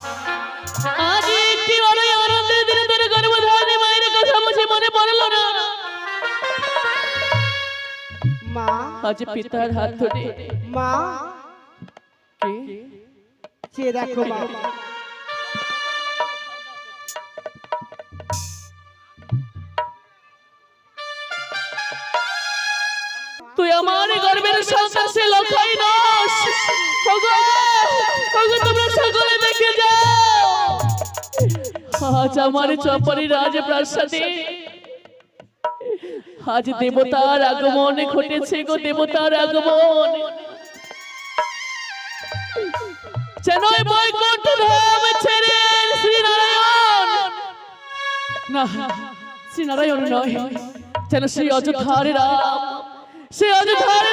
আজ একটি বড়ই আনন্দের দিনে তোর গর্ভধারণে মায়ের কথা বুঝে মনে পড়ল না। মা আজ পিতার হাত ধরে মা কে? চেয়ে দেখো মা? তুই আমার গর্বের সন্তান সে লখাই আজ আমার চপরি রাজ প্রাসাদে আজ দেবতার আগমন ঘটেছে গো দেবতার আগমন। চেনই বৈকুণ্ঠ ধাম ছেড়ে শ্রীনারায়ণ। না শ্রীনারায়ণ নয় যেন শ্রী অযোধ্যার রাম অযোধ্যার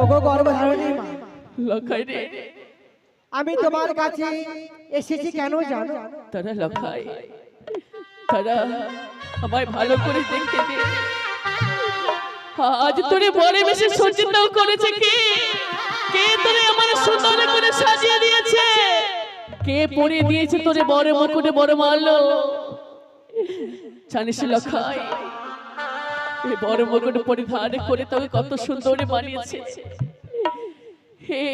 ওগো গর্ভধারণী মা। লখাই রে আমি তোমার কাছে এসেছি কেন জানো? তারা লখাই। তারা আমায় ভালো করে দেখতে দে আজ তোরে বলে বেশি সজ্জিত করেছে কে? কে তোরে আমার সুন্দর করে সাজিয়ে দিয়েছে? কে পরিয়ে দিয়েছে তোরে বড় মুকুটে বড় মারলো? জানিস লখাই এই বড় মুকুট পরিধান করে তোকে কত সুন্দর বানিয়েছে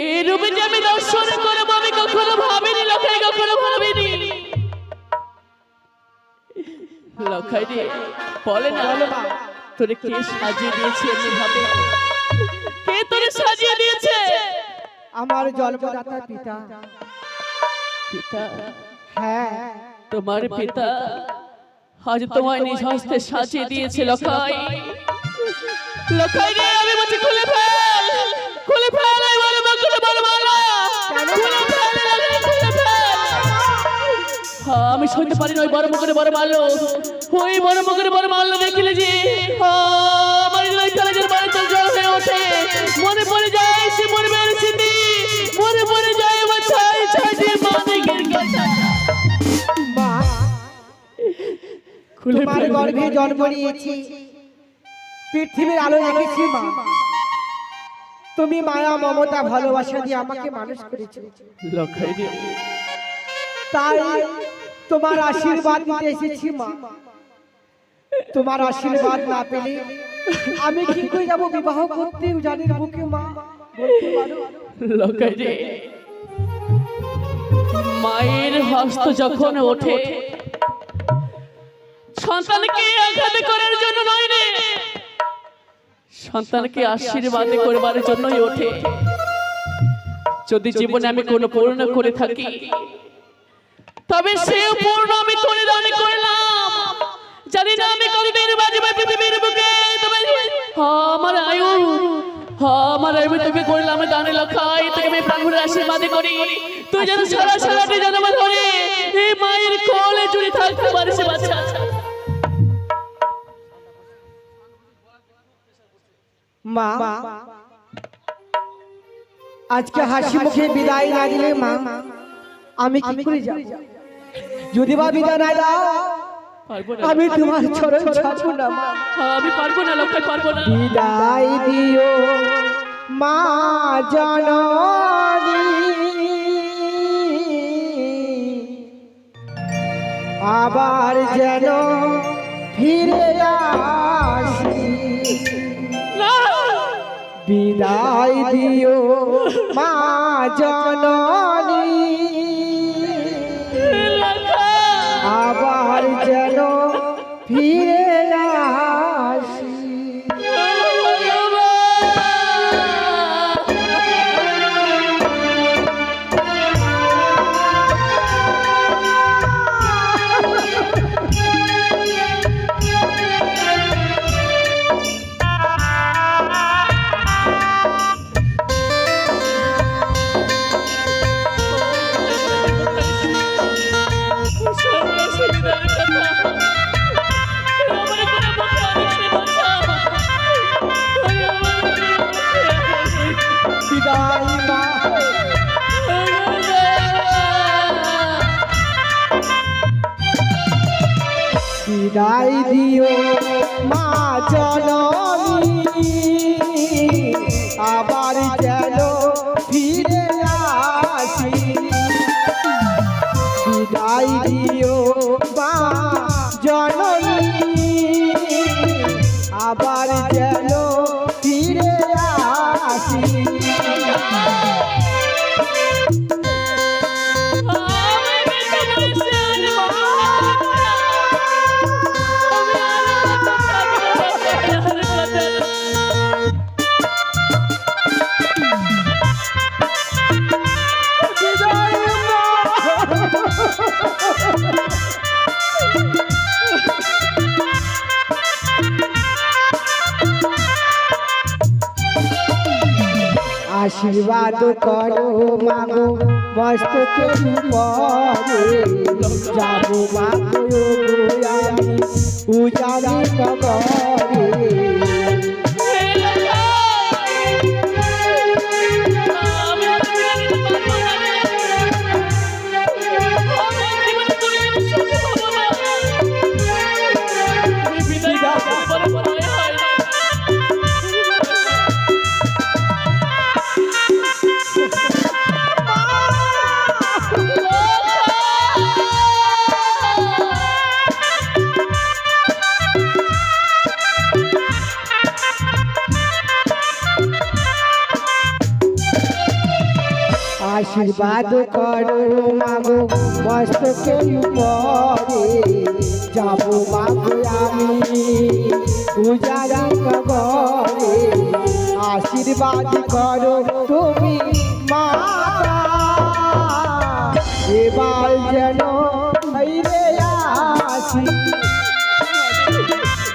এই রূপে যে আমি দর্শন করব আমি কখনো ভাবিনি লখাই কখনো ভাবিনি। লখাই রে বলে না তোরে কে সাজিয়ে দিয়েছে এমনি ভাবে কে তোরে সাজিয়ে দিয়েছে? আমার জন্মদাতা পিতা। পিতা। হ্যাঁ। তোমার পিতা। আজ তোমায় নিজ হস্তে সাজিয়ে দিয়েছে লখাই লখাই রে আমি বলছি খুলে ফেল। খুলে ফেল বাকুলে বড় মালা। খুলে ফেল খুলে ফেল। আমি সইতে পারি না ওই বড় মুখে বড় মারলো ওই বড় মুখে বড় মারলো দেখিলে যে আমার হৃদয় কলেজের বাড়িতে জল হয়ে ওঠে। মনে পড়ে যায় সে স্মৃতি তোমার গর্ভে জন্ম নিয়েছি। পৃথিবীর আলো দেখেছি মা। তুমি মায়া মমতা ভালোবাসা দিয়ে আমাকে মানুষ করেছ। তাই তোমার আশীর্বাদ নিতে এসেছি মা। তোমার আশীর্বাদ না পেলে আমি কি করে যাব বিবাহ করতে জানির বুকে মা? মায়ের হস্ত যখন ওঠে সন্তানকে আঘাত করার জন্য নয় রে। সন্তানকে আশীর্বাদ করবার জন্যই ওঠে। যদি জীবনে আমি কোনো পূর্ণ করে থাকি তবে সে পূর্ণ আমি করে দান করলাম। জানি না আমি কতদিন বাজবে পৃথিবীর বুকে তবে হ্যাঁ, আমার আয়ু হ্যাঁ, আমার আয়ু তুমি করলাম আমি দানে লখাই তোকে আমি প্রাণের আশীর্বাদ করি। তুই যেন সারা সারাটি জন্ম ধরে এই মায়ের কোলে জুড়ে থাকতে পারিস বাচ্চা। মা আজকে হাসি মুখে বিদায় না দিলে মা আমি কি করে যাব? যদি বা বিদায় না দাও আমি তোমার চরণ ছাড়বো না মা। হ্যাঁ, আমি পারব না লখাই পারব না। বিদায় দিও মা জননী। আবার যেন ফিরে আসি! বিদায় দিও মা জননী। আশীর্বাদ করো মাগো মস্তকের উপরে যাব মাগো আমি উজানি নগরে আশীর্বাদ করো মাগো মস্তকের উপরে যাব মাগো আমি উজানি নগরে আশীর্বাদ করো তুমি এবার যেন আসি।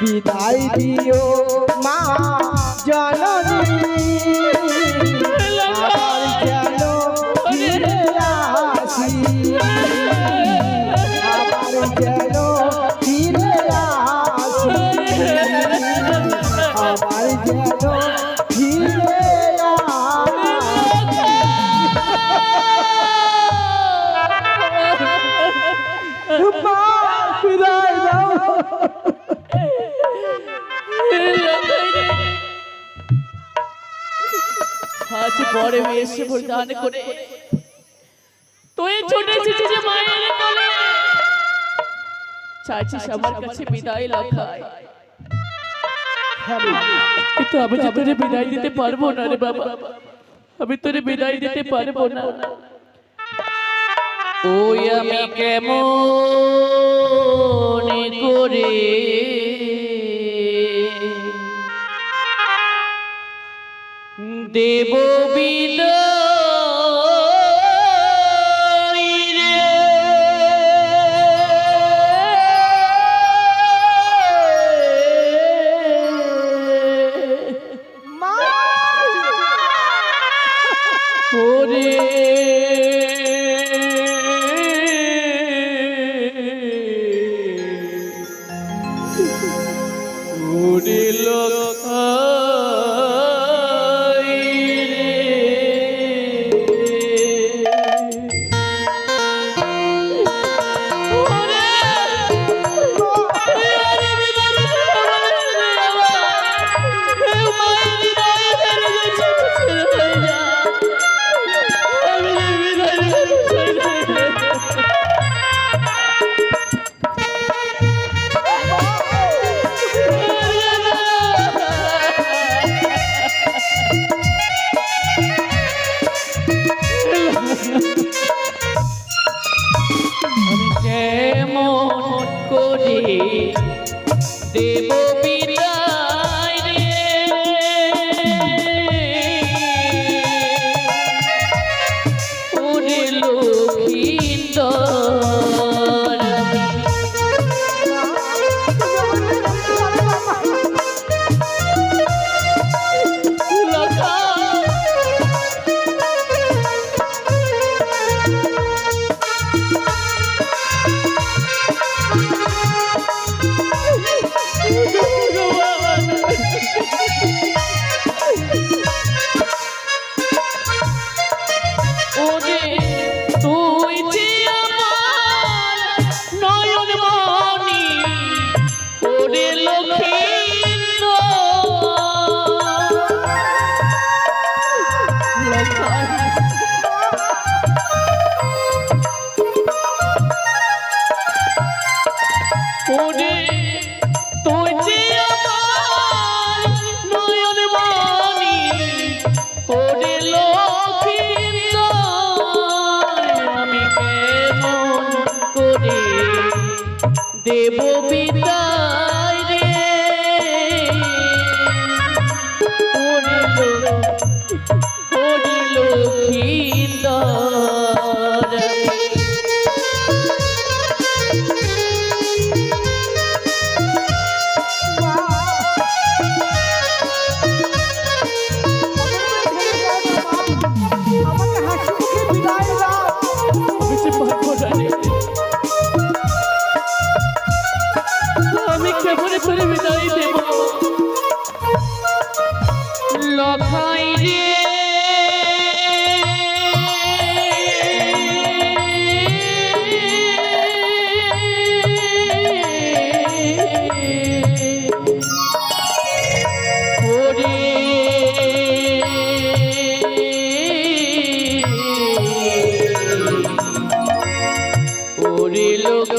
বিদায় দিও মা জননী। পরে এসে প্রদান করে তুই ছুটে যে মায়ের কোলে। চাইছিস আমার কাছে বিদায় কিন্তু আমি যে তোরে বিদায় দিতে পারব না রে বাবা আমি তোরে বিদায় দিতে পারব না। ওই আমি কেমন করে দেব কেমন করি দেব ಬಿದ್ದಾಯ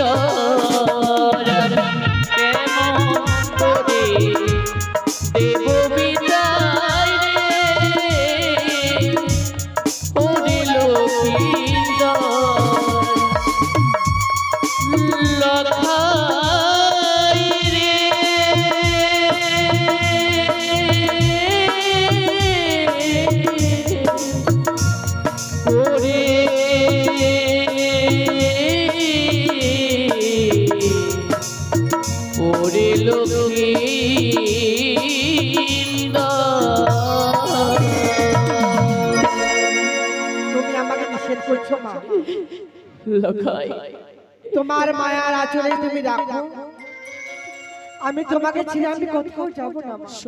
लो খাই তোমার মায়ার আচরে তুমি রাখো। আমি তোমাকে ছিলাম আমি কোথাও যাব না